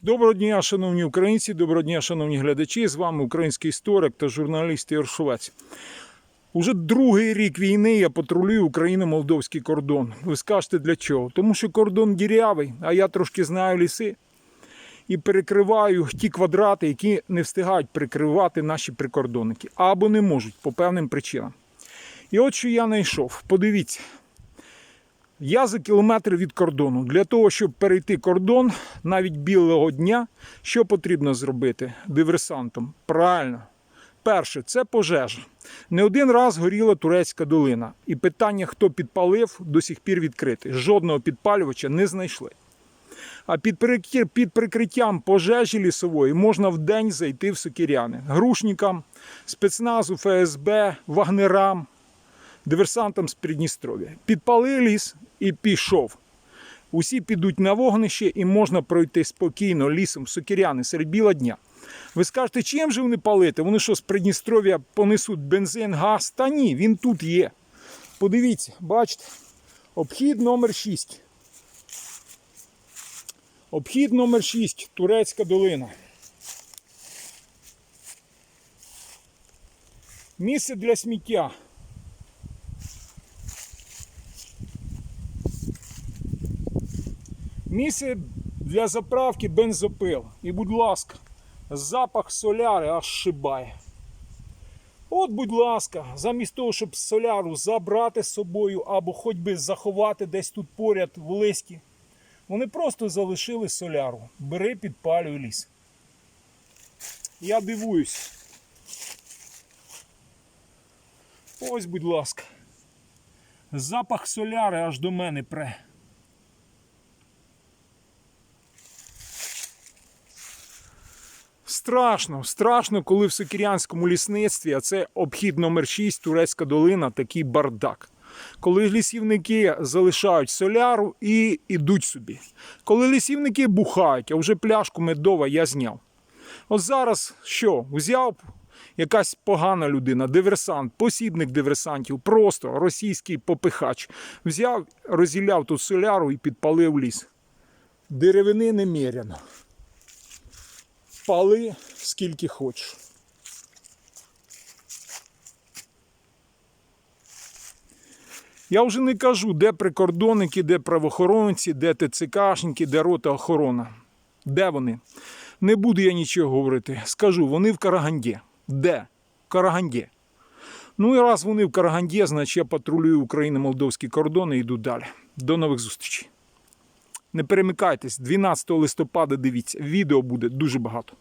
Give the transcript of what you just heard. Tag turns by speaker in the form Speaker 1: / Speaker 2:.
Speaker 1: Доброго дня, шановні українці, доброго дня, шановні глядачі. З вами український історик та журналіст Ігор Шовець. Уже другий рік війни я патрулюю Україно-молдовський кордон. Ви скажете для чого? Тому що кордон дірявий, а я трошки знаю ліси і перекриваю ті квадрати, які не встигають прикривати наші прикордонники або не можуть по певним причинам. І от що я знайшов. Подивіться. Я за кілометр від кордону. Для того, щоб перейти кордон навіть білого дня, що потрібно зробити диверсантам? Правильно. Перше, це пожежа. Не один раз горіла турецька долина, і питання, хто підпалив, до сих пір відкрите. Жодного підпалювача не знайшли. А під, прикриттям пожежі лісової можна вдень зайти в сокиряни. Грушникам, спецназу, ФСБ, вагнерам, диверсантам з Придністров'я. Підпали ліс і пішов. Усі підуть на вогнище і можна пройти спокійно лісом сокиряни серед біла дня. Ви скажете, чим же вони палити? Вони що з Придністров'я понесуть бензин, газ? Та ні, він тут є. Подивіться, бачите, обхід номер 6. Обхід номер 6, Турецька долина. Місце для сміття. Місце для заправки бензопил. І, будь ласка, запах соляри аж шибає. От, будь ласка, замість того, щоб соляру забрати з собою або хоч би заховати десь тут поряд в листі, вони просто залишили соляру. Бери, підпалюй ліс. Я дивуюсь. Ось, будь ласка. Запах соляри аж до мене пре. Страшно, страшно, коли в Сокірянському лісництві, а це обхід номер 6, Турецька долина, такий бардак. Коли лісівники залишають соляру і йдуть собі. Коли лісівники бухають, а вже пляшку медова я зняв. От зараз що? Взяв якась погана людина, диверсант, посібник диверсантів, просто російський попихач. Взяв, розділяв тут соляру і підпалив ліс. Деревини неміряно пали скільки хочеш. Я вже не кажу, де прикордонники, де правоохоронці, де ТЦКшники, де рота охорона. Де вони? Не буду я нічого говорити. Скажу, вони в Караганді. Де? В Караганді. Ну і раз вони в Караганді, значить я патрулюю Україно-молдовські кордони і йду далі. До нових зустрічей. Не перемикайтесь, 12 листопада дивіться, відео буде дуже багато.